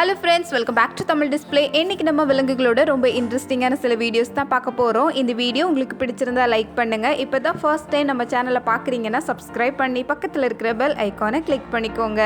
Hello friends welcome back to Tamil display இன்னைக்கு நம்ம விலங்குகளோட ரொம்ப இன்ட்ரெஸ்டிங்கான சில வீடியோஸ் தான் பார்க்க போகிறோம் இந்த வீடியோ உங்களுக்கு பிடிச்சிருந்தா லைக் பண்ணுங்க. இப்போ தான் ஃபர்ஸ்ட் டைம் நம்ம சேனலை பார்க்குறீங்கன்னா சப்ஸ்கிரைப் பண்ணி பக்கத்தில் இருக்கிற பெல் ஐக்கானை கிளிக் பண்ணிக்கோங்க.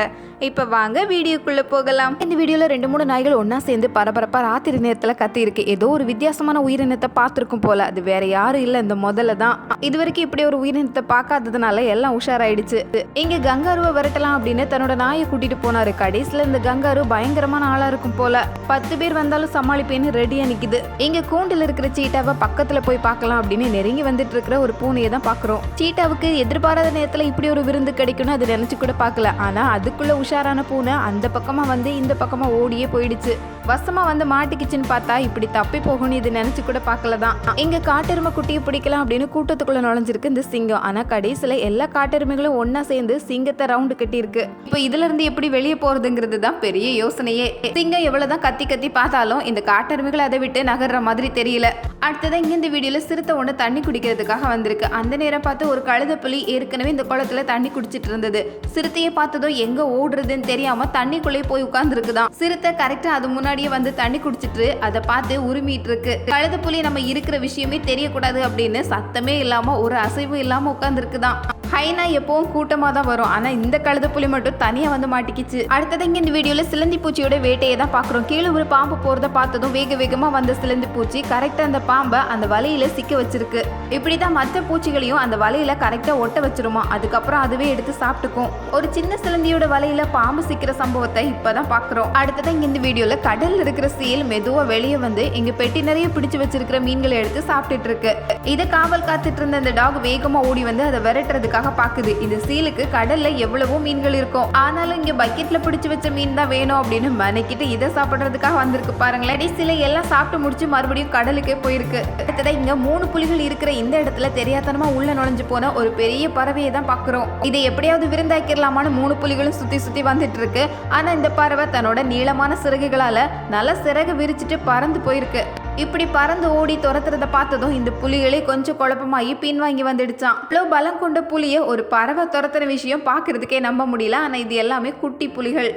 இப்போ வாங்க வீடியோக்குள்ளே போகலாம். இந்த வீடியோவில் ரெண்டு மூணு நாய்கள் ஒன்றா சேர்ந்து பரபரப்பாக ராத்திரி நேரத்தில் கத்திருக்கு ஏதோ ஒரு வித்தியாசமான உயிரினத்தை பார்த்துருக்கும் போல. அது வேற யாரும் இல்லை இந்த முதல்ல தான். இது வரைக்கும் இப்படி ஒரு உயிரினத்தை பார்க்காததுனால எல்லாம் உஷாராயிடுச்சு. இங்கே கங்காருவை விரட்டலாம் அப்படின்னு தன்னோட நாயை கூட்டிகிட்டு போனார். கடைசியில் இந்த கங்காரு பயங்கரமான நாளாக இருக்கும் போல. பத்து பேர் வந்தாலும் சமாளிப்பேன்னு ரெடியாக நிற்கிது இங்கே கூண்டில் இருக்கிற சீட்டாவை பக்கத்தில் போய் பார்க்கலாம் அப்படின்னு நெருங்கி வந்துட்டு இருக்கிற ஒரு பூனையை தான் பார்க்குறோம். சீட்டாவுக்கு எதிர்பாராத நேரத்தில் இப்படி ஒரு விருந்து கிடைக்கும்னு அது நினச்சி கூட பார்க்கல. ஆனால் அதுக்குள்ளே உஷாரான பூனை அந்த பக்கமாக வந்து இந்த பக்கமாக ஓடியே போயிடுச்சு. வசமாக வந்து மாட்டிக்கிச்சுன்னு பார்த்தா இப்படி தப்பி போகும்னு இது நினச்சி கூட பார்க்கல தான். இங்கே காட்டெருமை குட்டியை பிடிக்கலாம் அப்படின்னு கூட்டத்துக்குள்ளே நுழைஞ்சிருக்கு இந்த சிங்கம். ஆனால் கடைசியில் எல்லா காட்டெருமைகளும் ஒன்றா சேர்ந்து சிங்கத்தை ரவுண்டு கட்டியிருக்கு. இப்போ இதுலேருந்து எப்படி வெளியே போகிறதுங்கிறது தான் பெரிய யோசனையே. சிங்கம் எவ்வளவுதான் கத்தி கத்தி பார்த்தாலும் இந்த காட்டெருமைகள் அதை விட்டு நகர்ற மாதிரி தெரியல. அடுத்ததான் இங்க இந்த வீடியோல சிறுத்தை ஒண்ணு தண்ணி குடிக்கிறதுக்காக வந்திருக்கு. அந்த நேரம் பார்த்து ஒரு கழுத புலி ஏற்கனவே இந்த குளத்துல தண்ணி குடிச்சிட்டு இருந்தது. சிறுத்தையை பார்த்ததும் எங்க ஓடுறதுன்னு தெரியாம தண்ணிக்குள்ளே போய் உட்கார்ந்துருக்குதான். சிறுத்தை கரெக்டா அது முன்னாடியே வந்து தண்ணி குடிச்சிட்டு அதை பார்த்து உரிமிட்டு இருக்கு. கழுத புலி நம்ம இருக்கிற விஷயமே தெரியக்கூடாது அப்படின்னு சத்தமே இல்லாம ஒரு அசைவும் இல்லாம உட்கார்ந்துருக்குதான். ஹைனா எப்பவும் கூட்டமாக தான் வரும். ஆனால் இந்த கழுத புலி மட்டும் தனியாக வந்து மாட்டிக்கிச்சு. அடுத்தது இங்கே இந்த வீடியோவில் சிலந்தி பூச்சியோட வேட்டையை தான் பார்க்குறோம். கீழே ஒரு பாம்பு போகிறத பார்த்ததும் வேக வேகமாக வந்த சிலந்தி பூச்சி கரெக்டாக அந்த பாம்பை அந்த வலையில் சிக்க வச்சிருக்கு. இப்படிதான் மற்ற பூச்சிகளையும் அந்த வலையில் கரெக்டாக ஒட்ட வச்சிருமா. அதுக்கப்புறம் அதுவே எடுத்து சாப்பிட்டுக்கும். ஒரு சின்ன சிலந்தியோட வலையில் பாம்பு சிக்கிற சம்பவத்தை இப்போ தான் பார்க்குறோம். அடுத்தது இங்கே இந்த வீடியோவில் கடலில் இருக்கிற சீல் மெதுவாக வெளியே வந்து இங்கே பெட்டி நிறைய பிடிச்சி வச்சிருக்கிற மீன்களை எடுத்து சாப்பிட்டுட்டு இருக்கு. இதை காவல் காத்துட்டு இருந்த இந்த டாக் வேகமாக ஓடி வந்து அதை விரட்டுறதுக்கு விரட்டுறதுக்காக பாக்குது. இந்த சீலுக்கு கடல்ல எவ்வளவோ மீன்கள் இருக்கும். ஆனாலும் இங்க பக்கெட்ல பிடிச்சு வச்ச மீன் தான் வேணும் அப்படின்னு மனைக்கிட்டு இதை சாப்பிடுறதுக்காக வந்திருக்கு பாருங்களேன். சில எல்லாம் சாப்பிட்டு முடிச்சு மறுபடியும் கடலுக்கே போயிருக்கு. அடுத்ததா இங்க மூணு புலிகள் இருக்கிற இந்த இடத்துல தெரியாதனமா உள்ள நுழைஞ்சு போன ஒரு பெரிய பறவையை தான் பாக்குறோம். இதை எப்படியாவது விருந்தாக்கிடலாமான்னு மூணு புலிகளும் சுத்தி சுத்தி வந்துட்டு இருக்கு. ஆனா இந்த பறவை தன்னோட நீளமான சிறகுகளால நல்ல சிறகு விரிச்சிட்டு பறந்து போயிருக்கு. இப்படி பறந்து ஓடி துரத்துறத பார்த்ததும் இந்த புலிகளே கொஞ்சம் குழப்பமாயி பின்வாங்கி வந்துடுச்சான் இவ்வளோ பலம் கொண்ட புலியை ஒரு பறவை துரத்துற விஷயம் பார்க்கறதுக்கே நம்ப முடியல. ஆனால் இது எல்லாமே குட்டி புலிகள்.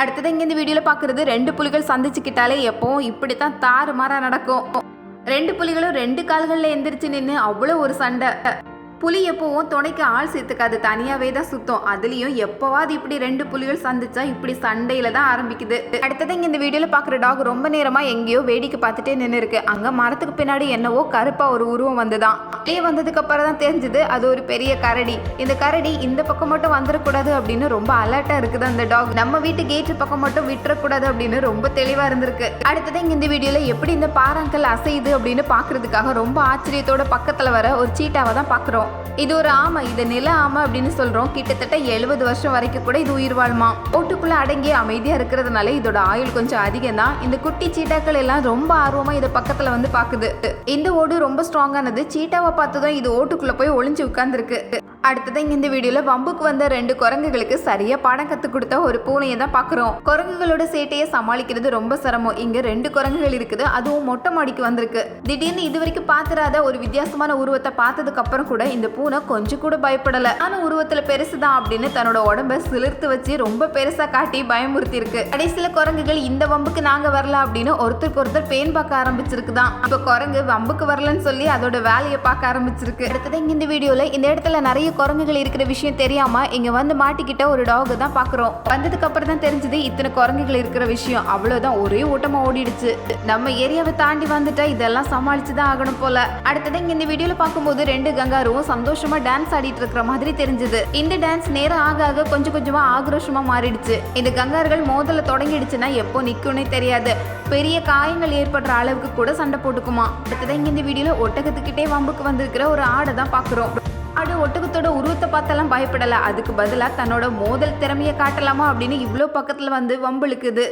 அடுத்தது இங்கே இந்த வீடியோவில் பார்க்கறது ரெண்டு புலிகள் சந்திச்சுக்கிட்டாலே எப்பவும் இப்படித்தான் தாறு மாறாக நடக்கும். ரெண்டு புலிகளும் ரெண்டு கால்களில் எந்திரிச்சு நின்று அவ்வளோ ஒரு சண்டை. புலி எப்போவும் துணைக்கு ஆள் சேர்த்துக்காது. தனியாவே தான் சுத்தம். அதுலயும் எப்போவாது இப்படி ரெண்டு புலிகள் சந்திச்சா இப்படி சண்டையில தான் ஆரம்பிக்குது. அடுத்தது இங்க இந்த வீடியோல பாக்குற டாக் ரொம்ப நேரமா எங்கேயோ வேடிக்கை பார்த்துட்டே நின்று இருக்கு அங்க மரத்துக்கு பின்னாடி என்னவோ கருப்பா ஒரு உருவம் வந்துதான். வெளியே வந்ததுக்கு அப்புறம் தான் தெரிஞ்சது அது ஒரு பெரிய கரடி. இந்த கரடி இந்த பக்கம் மட்டும் வந்துடக்கூடாது அப்படின்னு ரொம்ப அலர்ட்டா இருக்குது அந்த டாக் நம்ம வீட்டு கேட்டு பக்கம் மட்டும் விட்டுறக்கூடாது அப்படின்னு ரொம்ப தெளிவா இருந்திருக்கு. அடுத்தது இங்க இந்த வீடியோல எப்படி இந்த பாறாங்கல் அசையுது அப்படின்னு பாக்குறதுக்காக ரொம்ப ஆச்சரியத்தோட பக்கத்துல வர ஒரு சீட்டாவை தான் பாக்குறோம். இது ஒரு ஆமை இது நில ஆமை அப்படின்னு சொல்றோம். கிட்டத்தட்ட எழுபது வருஷம் வரைக்கும் கூட இது உயிர் வாழ்மா? ஓட்டுக்குள்ளே அடங்கி அமைதியாக இருக்கிறதுனால இதோட ஆயுள் கொஞ்சம் அதிகம் தான் இந்த குட்டி சீட்டாக்கள் எல்லாம் ரொம்ப ஆர்வமாக இதை பக்கத்துல வந்து பாக்குது. இந்த ஓடு ரொம்ப ஸ்ட்ராங்கானது சீட்டாவை பார்த்ததும் இது ஓட்டுக்குள்ளே போய் ஒளிஞ்சு உட்காந்துருக்கு அடுத்தது இங்கே இந்த வீடியோவில் வம்புக்கு வந்த ரெண்டு குரங்குகளுக்கு சரியா பாடம் கற்றுக் கொடுத்த ஒரு பூனையை தான் பாக்குறோம். குரங்குகளோட சேட்டையை சமாளிக்கிறது ரொம்ப சிரமம். இங்கே ரெண்டு குரங்குகள் இருக்குது. அதுவும் மொட்டை மாடிக்கு வந்திருக்கு. திடீர்னு இது வரைக்கும் பாத்துறாத ஒரு வித்தியாசமான உருவத்தை பார்த்ததுக்கு அப்புறம் கூட இந்த பூனை கொஞ்சம் கூட பயப்படல. ஆனா உருவத்துல பெருசுதான் அப்படின்னு தன்னோட உடம்ப சிலிர்த்து வச்சு ரொம்ப பெருசா காட்டி பயமுறுத்தி இருக்கு கடைசியில குரங்குகள் இந்த வம்புக்கு நாங்க வரல அப்படின்னு ஒருத்தருக்கு ஒருத்தர் பேன் பார்க்க ஆரம்பிச்சிருக்குதான். இப்ப குரங்கு வம்புக்கு வரலன்னு சொல்லி அதோட வேலையை பார்க்க ஆரம்பிச்சிருக்கு. அடுத்தது இங்க இந்த வீடியோல இந்த இடத்துல நிறைய குரங்குகள் இருக்கிற விஷயம் தெரியாம இங்க வந்து மாட்டிக்கிட்ட ஒரு டாக் தான் பாக்குறோம் வந்ததுக்கு அப்புறம் தான் தெரிஞ்சது இத்தனை குரங்குகள் இருக்கிற விஷயம். அவ்வளவுதான் ஒரே ஓட்டமா ஓடிடுச்சு. நம்ம ஏரியாவை தாண்டி வந்துட்டா இதெல்லாம் சமாளிச்சுதான் ஆகணும் போல. அடுத்தது இங்க இந்த வீடியோல பார்க்கும்போது ரெண்டு கங்காரும் கங்காருவும் சந்தோஷமா டான்ஸ் ஆடிட்டு இருக்கிற மாதிரி தெரிஞ்சது. இந்த டான்ஸ் நேரம் ஆக ஆக கொஞ்சம் கொஞ்சமா ஆக்ரோஷமா மாறிடுச்சு. இந்த கங்கார்கள் மோதல தொடங்கிடுச்சுன்னா எப்போ நிக்கும்னே தெரியாது. பெரிய காயங்கள் ஏற்படுற அளவுக்கு கூட சண்டை போட்டுக்குமா. அடுத்ததான் இங்க இந்த வீடியோல ஒட்டகத்துக்கிட்டே வம்புக்கு வந்திருக்கிற ஒரு ஆடை தான் பாக்குறோம். ஆடு ஒட்டகத்தோட உருவத்தை பார்த்தெல்லாம் பயப்படல. அதுக்கு பதிலா தன்னோட மோதல் திறமையை காட்டலாமா அப்படின்னு இவ்வளோ பக்கத்துல வந்து வம்பிழுக்குது